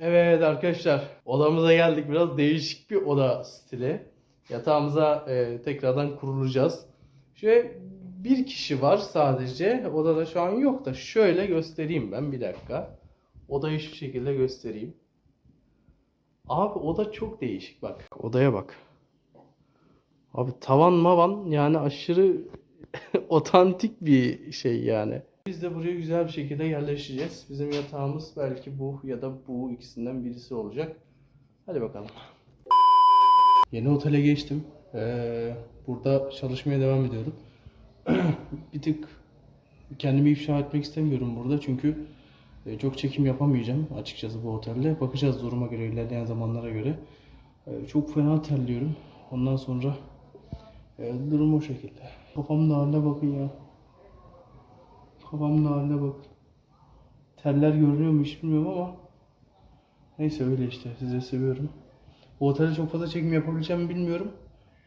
Evet arkadaşlar odamıza geldik. Biraz değişik bir oda stili. Yatağımıza e, tekrardan kurulacağız. Şöyle bir kişi var sadece. Odada şu an yok da şöyle göstereyim ben bir dakika. Odayı şu şekilde göstereyim. Abi oda çok değişik bak. Odaya bak. Abi tavan mavan yani aşırı otantik bir şey yani. Biz de buraya güzel bir şekilde yerleşeceğiz. Bizim yatağımız belki bu ya da bu ikisinden birisi olacak. Hadi bakalım. Yeni otele geçtim. Ee, burada çalışmaya devam ediyorum. bir tık kendimi ifşa etmek istemiyorum burada çünkü e, çok çekim yapamayacağım açıkçası bu otelde. Bakacağız duruma göre, ilerleyen zamanlara göre. E, Çok fena terliyorum. Ondan sonra e, durum o şekilde. Kafamın haline bakın ya. Kafamın haline bakın. Teller görünüyor mu hiç bilmiyorum ama neyse öyle işte. Size seviyorum. Bu otelde çok fazla çekim yapabileceğimi bilmiyorum.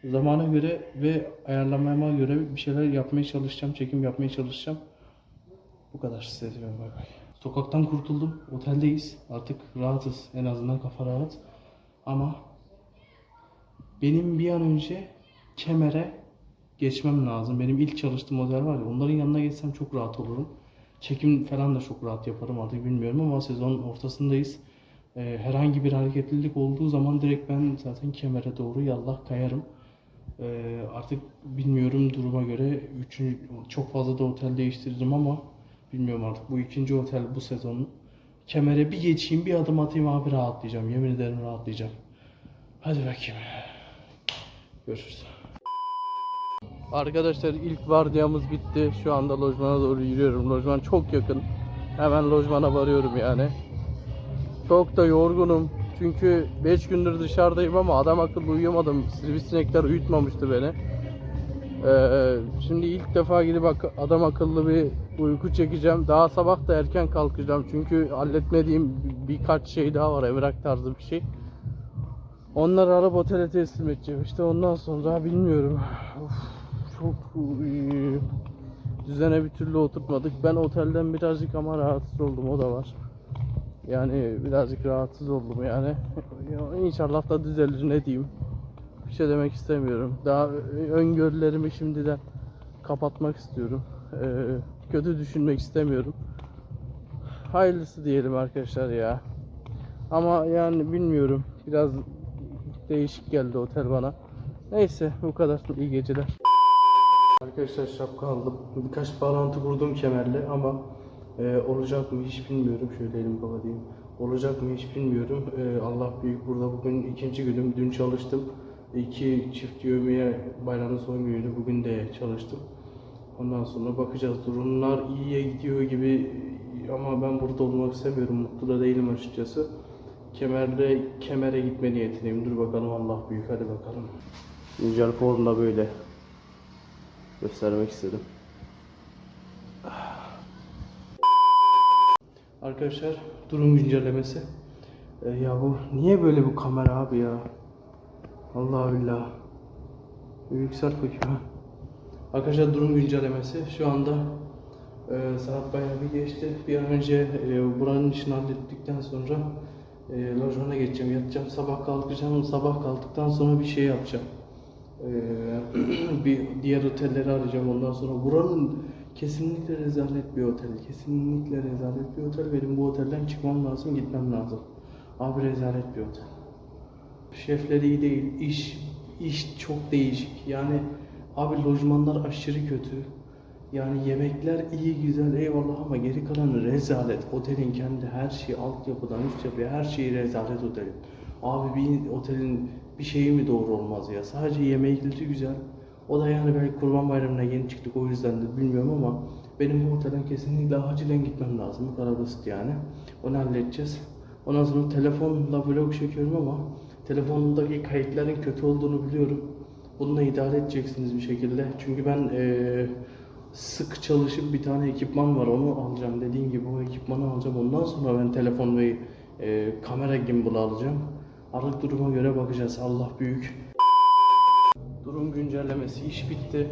Zamana göre ve ayarlamama göre bir şeyler yapmaya çalışacağım. Çekim yapmaya çalışacağım. Bu kadar size seviyorum. Bay bay. Sokaktan kurtuldum. Oteldeyiz. Artık rahatız. En azından kafa rahat. Ama benim bir an önce Kemer'e geçmem lazım. Benim ilk çalıştığım otel var ya onların yanına geçsem çok rahat olurum. Çekim falan da çok rahat yaparım artık bilmiyorum ama sezon ortasındayız. Ee, herhangi bir hareketlilik olduğu zaman direkt ben zaten Kemer'e doğru yallah kayarım. Ee, artık bilmiyorum duruma göre üçüncü, çok fazla da otel değiştiririm ama bilmiyorum artık bu ikinci otel bu sezon. Kemer'e bir geçeyim bir adım atayım abi rahatlayacağım. Yemin ederim rahatlayacağım. Hadi bakayım. Görüşürüz. Arkadaşlar ilk vardiyamız bitti. Şu anda lojmana doğru yürüyorum. Lojman çok yakın. Hemen lojmana varıyorum yani. Çok da yorgunum. Çünkü 5 gündür dışarıdayım ama adam akıllı uyuyamadım. Sivrisinekler uyutmamıştı beni. Ee, şimdi ilk defa gidip adam akıllı bir uyku çekeceğim. Daha sabah da erken kalkacağım. Çünkü halletmediğim birkaç şey daha var. Evrak tarzı bir şey. Onları araba otele teslim edeceğim. İşte ondan sonra bilmiyorum. Of, çok iyi. düzene bir türlü oturtmadık. Ben otelden birazcık ama rahatsız oldum. O da var. Yani birazcık rahatsız oldum yani. Ya İnşallah da düzelir ne diyeyim. Bir şey demek istemiyorum. Daha öngörülerimi şimdiden kapatmak istiyorum. Ee, kötü düşünmek istemiyorum. Hayırlısı diyelim arkadaşlar ya. Ama yani bilmiyorum. Biraz değişik geldi otel bana. Neyse bu kadar. İyi geceler. Arkadaşlar şapka aldım. Birkaç bağlantı kurdum kemerle ama e, olacak mı hiç bilmiyorum. Şöyle elimi kapatayım. Olacak mı hiç bilmiyorum. E, Allah büyük burada bugün ikinci günüm. Dün çalıştım. İki çift yövmeye bayramın son günüydü. Bugün de çalıştım. Ondan sonra bakacağız. Durumlar iyiye gidiyor gibi ama ben burada olmak istemiyorum. Mutlu da değilim açıkçası. Kemerle kemere gitme niyetindeyim. Dur bakalım Allah büyük hadi bakalım. Güncel formda böyle göstermek istedim. Arkadaşlar durum güncellemesi. Ee, ya bu niye böyle bu kamera abi ya? Allah billah. Bir Yükselt bakayım ha. Arkadaşlar durum güncellemesi. Şu anda e, saat bayağı bir geçti. Bir an önce e, buranın işini hallettikten sonra e, lojmana geçeceğim, yatacağım. Sabah kalkacağım. Sabah kalktıktan sonra bir şey yapacağım. Bir diğer otelleri arayacağım ondan sonra. Buranın kesinlikle rezalet bir otel. Kesinlikle rezalet bir otel. Benim bu otelden çıkmam lazım, gitmem lazım. Abi rezalet bir otel. Şefleri iyi değil. İş iş çok değişik. Yani abi lojmanlar aşırı kötü. Yani yemekler iyi güzel eyvallah ama geri kalan rezalet. Otelin kendi her şeyi altyapıdan üst yapıya her şeyi rezalet otelin. Abi bir otelin bir şeyi mi doğru olmaz ya? Sadece yemekleri güzel. O da yani belki kurban bayramına yeni çıktık o yüzden de bilmiyorum ama benim bu otelden kesinlikle acilen gitmem lazım. Bu kadar basit yani. Onu halledeceğiz. Ondan sonra telefonla vlog çekiyorum ama telefondaki kayıtların kötü olduğunu biliyorum. Bununla idare edeceksiniz bir şekilde. Çünkü ben eee, sık çalışıp bir tane ekipman var onu alacağım. Dediğim gibi o ekipmanı alacağım. Ondan sonra ben telefon ve eee, kamera gimbal alacağım. Artık duruma göre bakacağız. Allah büyük. Durum güncellemesi iş bitti.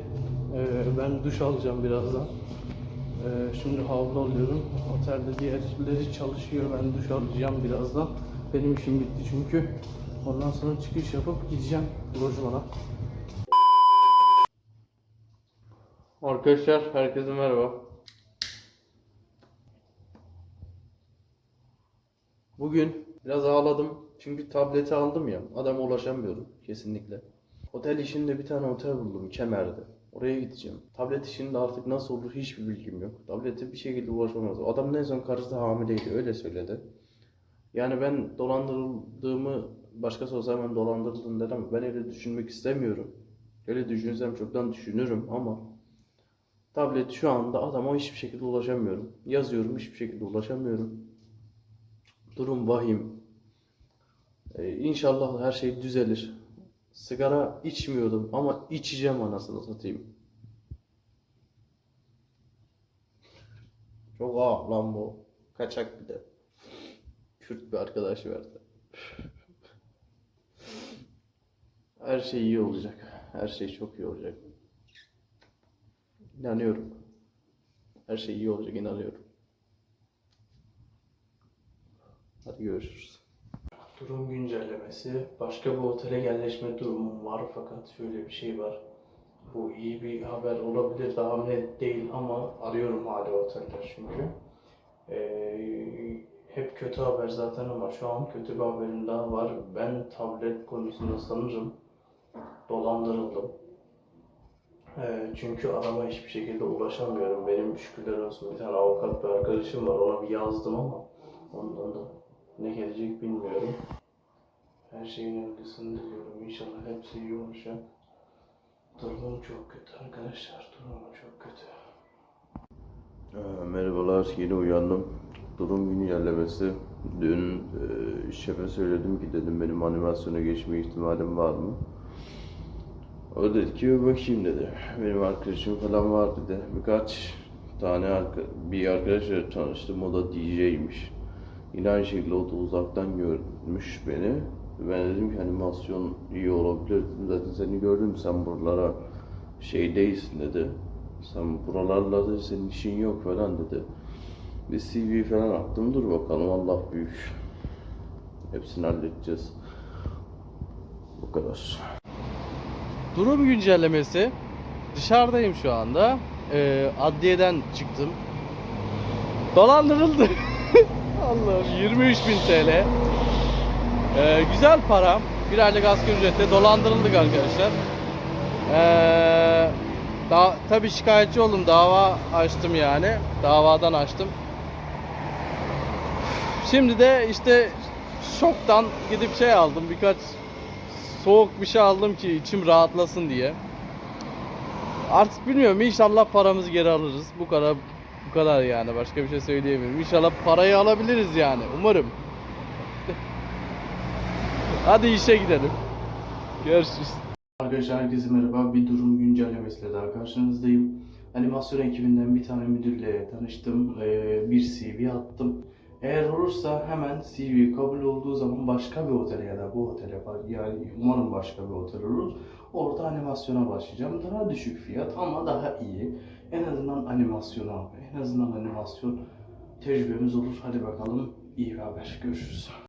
Eee, ben duş alacağım birazdan. Eee, şimdi havlu alıyorum. Otelde diğerleri çalışıyor. Ben duş alacağım birazdan. Benim işim bitti çünkü. Ondan sonra çıkış yapıp gideceğim lojmana. Arkadaşlar herkese merhaba. Bugün biraz ağladım çünkü tableti aldım ya adama ulaşamıyorum kesinlikle. Otel işinde bir tane otel buldum Kemer'de. Oraya gideceğim. Tablet işinde artık nasıl olur hiçbir bilgim yok. Tablete bir şekilde ulaşamaz. Adam en son karısı hamileydi öyle söyledi. Yani ben dolandırıldığımı başkası olsa hemen dolandırıldın derim. Ben öyle düşünmek istemiyorum. Öyle düşünsem çoktan düşünürüm ama tablet şu anda adama hiçbir şekilde ulaşamıyorum. Yazıyorum hiçbir şekilde ulaşamıyorum. Durum vahim. Ee, inşallah her şey düzelir. Sigara içmiyordum ama içeceğim anasını satayım. Çok ağır lan bu. Kaçak bir de. Kürt bir arkadaş verdi. Her şey iyi olacak. Her şey çok iyi olacak. İnanıyorum. Her şey iyi olacak inanıyorum. Hadi görüşürüz. Durum güncellemesi. Başka bir otele yerleşme durumum var fakat şöyle bir şey var. Bu iyi bir haber olabilir daha net değil ama arıyorum hala oteller çünkü. Ee, hep kötü haber zaten ama şu an kötü bir haberim daha var. Ben tablet konusunda sanırım dolandırıldım. Ee, çünkü adama hiçbir şekilde ulaşamıyorum. Benim şükürler olsun bir tane avukat bir arkadaşım var. Ona bir yazdım ama ondan da ne gelecek bilmiyorum. Her şeyin öncesinde diliyorum. İnşallah hepsi iyi olacak. Durumum çok kötü arkadaşlar. Durumum çok kötü. Ee, Merhabalar, yeni uyandım. Durum güncellemesi. Dün e, şefe söyledim ki dedim benim animasyona geçme ihtimalim var mı? O dedi ki "Bir bakayım dedi. Benim arkadaşım falan var dedi. Birkaç tane arka, bir arkadaşla tanıştım. O da DJ'ymiş. Aynı şekilde o da uzaktan görmüş beni. Ben dedim ki animasyon iyi olabilir. Zaten seni gördüm sen buralara şey değilsin dedi. Sen buralarla da senin işin yok falan dedi. Bir CV falan attım dur bakalım Allah büyük. Hepsini halledeceğiz. Bu kadar. Durum güncellemesi. Dışarıdayım şu anda. Ee, adliyeden çıktım. Dolandırıldı. Allah'ım 23.000 TL. Ee, güzel para. Bir aylık asgari ücretle dolandırıldık arkadaşlar. Ee, daha, tabii şikayetçi oldum. Dava açtım yani. Davadan açtım. Şimdi de işte şoktan gidip şey aldım. Birkaç soğuk bir şey aldım ki içim rahatlasın diye. Artık bilmiyorum inşallah paramızı geri alırız. Bu kadar bu kadar yani başka bir şey söyleyemiyorum. İnşallah parayı alabiliriz yani umarım. Hadi işe gidelim. Görüşürüz. Arkadaşlar herkese merhaba. Bir durum güncellemesiyle daha karşınızdayım. Animasyon ekibinden bir tane müdürle tanıştım. Ee, bir CV attım. Eğer olursa hemen CV kabul olduğu zaman başka bir otele ya da bu otele yani umarım başka bir otel olur. Orada animasyona başlayacağım. Daha düşük fiyat ama daha iyi. En azından animasyona, en azından animasyon tecrübemiz olur. Hadi bakalım iyi bir haber. Görüşürüz.